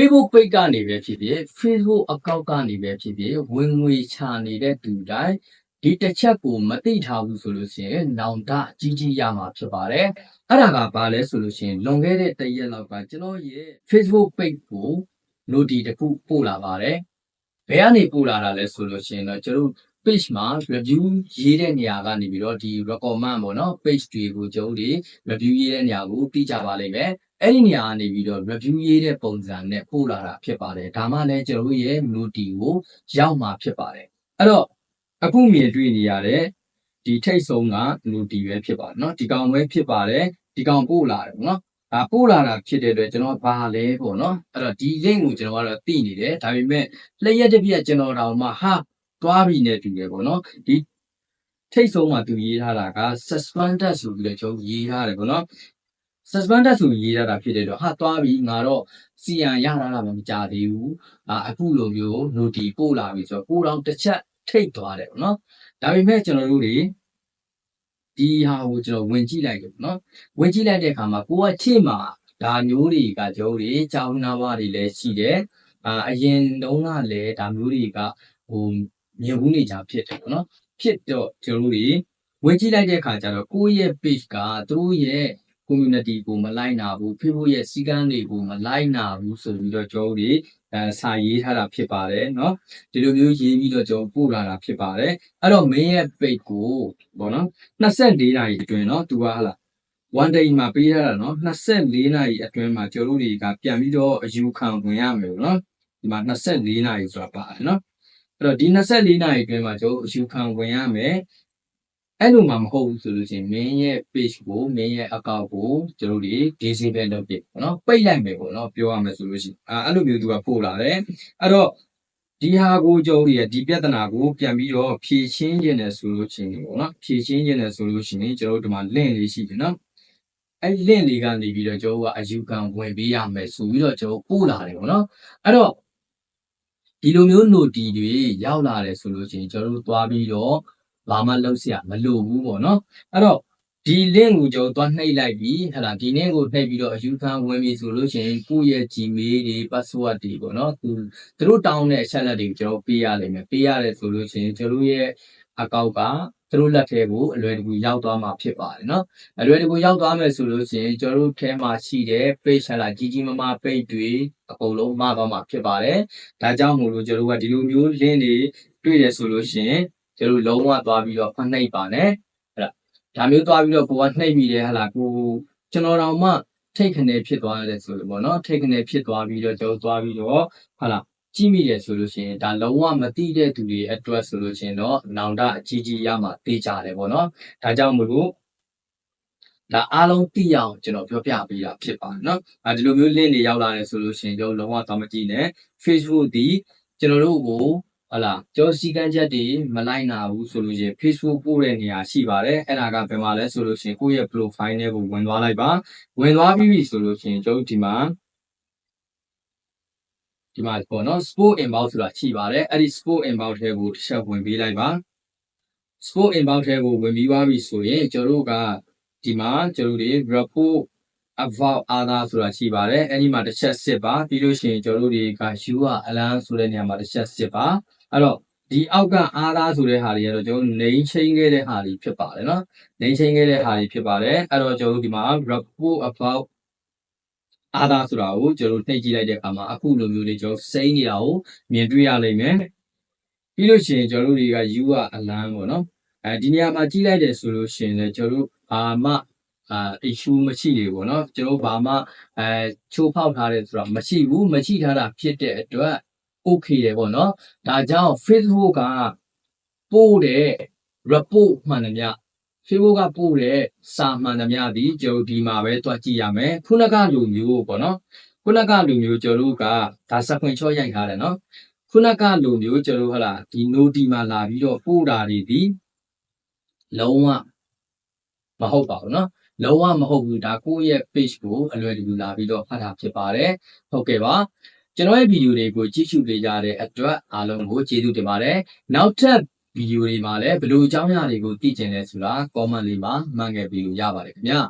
Facebook page ကနေပဲဖြစ်ဖြစ် Facebook account ကနေပဲဖြစ်ဖြစ်ဝင်ငွေချနေတဲ့သူတိုင်းဒီတစ်ချက်ကိုမသိထားဘူးဆိုလို့ရှိရင်နောင်တကြီးကြီးရမှာဖြစ်ပါတယ်အဲ့ဒါကဘာလဲဆိုလို့ရှိရင်လွန်ခဲ့တဲ့တစ်ရက်လောက်ကကျွန်တော်ရဲ့ Facebook page ကို notice တစ်ခုပို့လာပါတယ်ဘယ်ကနေပို့လာတာလဲဆိုလို့ရှိရင်တော့ကျွန်တော်တို့ page မှာ review ရေးတဲ့နေရာကနေပြီးတော့ဒီ recommend ပေါ့နော် page တွေကိုကျွန်တော်တို့ review ရေးတဲ့နေရာကိုတိကျပါလိမ့်မယ် အဲ့ဒီနေရာကနေပြီးတော့ review ရေးတဲ့ပုံစံနဲ့ပို့လာတာဖြစ်ပါတယ်ဒါမှလည်းကျွန်တော်တို့ရဲ့ notice ကိုရောက်မှာဖြစ်ပါတယ်အဲ့တော့အခုမြင်တွေ့နေရတဲ့ဒီထိတ်ဆုံးက notice ပဲဖြစ်ပါတယ်เนาะဒီကောင်ပဲဖြစ်ပါတယ်ဒီကောင်ပို့လာတယ်ပေါ့နော်ဒါပို့လာတာဖြစ်တဲ့အတွက်ကျွန်တော်ဘာလဲပေါ့နော်အဲ့တော့ဒီ link ကိုကျွန်တော်ကတော့သိနေတယ်ဒါပေမဲ့လျှက်တစ်ပြက်ကျွန်တော်တောင်မှဟာတွားပြီနဲ့တူတယ်ပေါ့နော်ဒီထိတ်ဆုံးမှာသူရေးထားတာက suspended ဆိုပြီးတော့ကျွန်တော်ရေးထားတယ်ပေါ့နော် suspended ဆိုရေးထားတာဖြစ်တဲ့တော့ဟာတွားပြီငါတော့စီယံရလာတာမှမကြသေးဘူးအာအခုလိုမျိုး notice ပို့လာပြီဆိုတော့ကိုတော့တစ်ချက်ထိတ်သွားတယ်ပေါ့နော်ဒါပေမဲ့ကျွန်တော်တို့တွေဒီဟာကိုကျွန်တော်ဝင်ကြည့်လိုက်တယ်ပေါ့နော်ဝင်ကြည့်လိုက်တဲ့အခါမှာကိုကချစ်မှာဒါမျိုးတွေကကျွန်တော်တို့ကြောင်းနာဝတွေလည်းရှိတယ်အာအရင်တုန်းကလည်းဒါမျိုးတွေကဟိုမြင်ဘူးနေကြဖြစ်တယ်ပေါ့နော်ဖြစ်တော့ကျွန်တော်တို့တွေဝင်ကြည့်လိုက်တဲ့အခါကျတော့ကိုယ့်ရဲ့ page ကသူတို့ရဲ့ community ကိုမလိုက်နာဘူး Facebook ရဲ့စီကန်းတွေကိုမလိုက်နာဘူးဆိုပြီးတော့ကျွန်တော်တို့တွေအဲစာရေးထားတာဖြစ်ပါတယ်เนาะဒီလိုမျိုးရေးပြီးတော့ကျွန်တော်ပို့လာတာဖြစ်ပါတယ်အဲ့တော့ main ရဲ့ page ကိုပေါ့နော်24နာရီအတွင်းเนาะသူကဟာလား one day မှာပေးရတာเนาะ24နာရီအတွင်းမှာကျွန်တော်တို့တွေကပြန်ပြီးတော့အယူခံဝင်ရမယ်เนาะဒီမှာ24နာရီဆိုတာပါတယ်เนาะအဲ့တော့ဒီ24နာရီအတွင်းမှာကျွန်တော်အယူခံဝင်ရမယ် အဲ့လိုမှမဟုတ်ဘူးဆိုလို့ရှိရင် main ရဲ့ page ကို main ရဲ့ account ကိုကျွန်တော်တို့ disable လုပ်ပြပေါ့နော်ပိတ်လိုက်မယ်ပေါ့နော်ပြောရမယ်ဆိုလို့ရှိရင်အာအဲ့လိုမျိုးသူကပို့လာတယ်အဲ့တော့ဒီဟာကိုကျွန်တော်တို့ရဲ့ဒီပြဿနာကိုပြန်ပြီးတော့ဖြေရှင်းခြင်းတယ်ဆိုလို့ရှိရင်ပေါ့နော်ဖြေရှင်းခြင်းတယ်ဆိုလို့ရှိရင်ကျွန်တော်တို့ဒီမှာ link လေးရှိတယ်နော်အဲ့ link လေးကနေပြီးတော့ကျွန်တော်တို့ကအယူခံဝင်ပေးရမယ်ဆိုပြီးတော့ကျွန်တော်ပို့လာတယ်ပေါ့နော်အဲ့တော့ဒီလိုမျိုး notice တွေရောက်လာတယ်ဆိုလို့ရှိရင်ကျွန်တော်တို့သွားပြီးတော့ ဘာမှလုပ်เสียမလိုဘူးပေါ့နော်အဲ့တော့ဒီ link ကိုကျွန်တော်သွားနှိပ်လိုက်ပြီးဟဲ့လားဒီ link ကိုနှိပ်ပြီးတော့အယူခံဝင်ပြီဆိုလို့ရှိရင်ကိုယ့်ရဲ့ Gmail တွေ password တွေပေါ့နော်သူသူတို့တောင်းတဲ့အချက်လက်တွေကိုကျွန်တော်ပေးရလိမ့်မယ်ပေးရတယ်ဆိုလို့ရှိရင်ကျွန်တော်ရဲ့ account ကသူတို့လက်ထဲကိုအလွယ်တကူရောက်သွားမှာဖြစ်ပါတယ်နော်အလွယ်တကူရောက်သွားမယ်ဆိုလို့ရှိရင်ကျွန်တော်တို့ထဲမှာရှိတဲ့ page ဟဲ့လားကြီးကြီးမားမား page တွေအကုန်လုံးမှာသွားမှာဖြစ်ပါတယ်ဒါကြောင့်မို့လို့ကျွန်တော်တို့ကဒီလိုမျိုး link တွေတွေ့တယ်ဆိုလို့ရှိရင် ကျွန်တော်လုံးဝသွားပြီးတော့ဖနှိပ်ပါနဲ့ဟဲ့လားဒါမျိုးသွားပြီးတော့ကိုကနှိပ်မိတယ်ဟဲ့လားကိုကျွန်တော်တောင်မှထိတ်ခနဲဖြစ်သွားရတယ်ဆိုလို့ပေါ့နော်ထိတ်ခနဲဖြစ်သွားပြီးတော့ကျွန်တော်သွားပြီးတော့ဟဲ့လားကြည့်မိတယ်ဆိုလို့ရှိရင်ဒါလုံးဝမသိတဲ့သူတွေအတွက်ဆိုလို့ရှိရင်တော့နောင်တအကြီးကြီးရမှာသိကြတယ်ပေါ့နော်ဒါကြောင့်မို့လို့ဒါအားလုံးသိအောင်ကျွန်တော်ပြောပြပေးတာဖြစ်ပါတယ်เนาะအဲဒီလိုမျိုး link တွေရောက်လာတယ်ဆိုလို့ရှိရင်ကျွန်တော်လုံးဝသွားမကြည့်နဲ့ Facebook ဒီကျွန်တော်တို့ကို ဟလာကျော်စီကန်းချက်တွေမလိုက်နာဘူးဆိုလို့ရှိရင် Facebook ပို့တဲ့နေရာရှိပါတယ်အဲ့ဒါကဘယ်မှာလဲဆိုလို့ရှိရင်ကိုယ့်ရဲ့ profile နဲ့ကိုဝင်သွားလိုက်ပါဝင်သွားပြီးပြီဆိုလို့ရှိရင်ကျွန်တော်တို့ဒီမှာဒီမှာပေါ့နော် sport inbox ဆိုတာရှိပါတယ်အဲ့ဒီ sport inbox ထဲကိုတစ်ချက်ဝင်ပေးလိုက်ပါ sport inbox ထဲကိုဝင်ပြီးသွားပြီဆိုရင်ကျွန်တော်တို့ကဒီမှာကျွန်တော်တို့တွေ report about other ဆိုတာရှိပါတယ်အဲ့ဒီမှာတစ်ချက်စစ်ပါပြီးလို့ရှိရင်ကျွန်တော်တို့တွေက you are alarm ဆိုတဲ့နေရာမှာတစ်ချက်စစ်ပါ အဲ့တော့ဒီအောက်ကအားသားဆိုတဲ့ဟာတွေကတော့ကျွန်တော်တို့ name change ခဲ့တဲ့ဟာတွေဖြစ်ပါတယ်နော် name change ခဲ့တဲ့ဟာတွေဖြစ်ပါတယ်အဲ့တော့ကျွန်တော်တို့ဒီမှာ report about အားသားဆိုတာကိုကျွန်တော်တို့နှိပ်ကြည့်လိုက်တဲ့အခါမှာအခုလိုမျိုးတွေကျွန်တော်စိမ့်နေတာကိုမြင်တွေ့ရလိမ့်မယ်ပြီးလို့ရှိရင်ကျွန်တော်တို့တွေက you are alarm ပေါ့နော်အဲဒီနေရာမှာကြည့်လိုက်တယ်ဆိုလို့ရှိရင်လည်းကျွန်တော်တို့ဘာမှအာ issue မရှိတွေပေါ့နော်ကျွန်တော်ဘာမှအဲချိုးဖောက်ထားတယ်ဆိုတာမရှိဘူးမရှိထားတာဖြစ်တဲ့အတွက် okay တယ်ပေါ့နော်ဒါကြောင့် Facebook ကပို့တဲ့ report မှန်တယ်များ Facebook ကပို့တဲ့စာမှန်သမျှဒီကျွန်တော်ဒီမှာပဲတွက်ကြည့်ရမယ်ခုနကလူမျိုးပေါ့နော်ခုနကလူမျိုးကျွန်တော်တို့ကဒါစခွင်ချော့ရိုက်ထားတယ်နော်ခုနကလူမျိုးကျွန်တော်ဟလာဒီ noti မှာလာပြီးတော့ပို့တာတွေဒီလုံးဝမဟုတ်ပါဘူးနော်လုံးဝမဟုတ်ဘူးဒါကိုယ့်ရဲ့ page ကိုအလွယ်တကူလာပြီးတော့ဖတ်တာဖြစ်ပါတယ်ဟုတ်ကဲ့ပါ ကျွန်တော်ရဲ့ဗီဒီယိုတွေကိုကြည့်ရှုပေးကြတဲ့အတွက်အားလုံးကိုကျေးဇူးတင်ပါတယ်နောက်ထပ်ဗီဒီယိုတွေမှာလည်းဘယ်လိုအကြောင်းအရာတွေကိုသိကျင်လဲဆိုတာ comment လေးမှာမှန်ခဲ့ပြီးလို့ရပါတယ်ခင်ဗျာ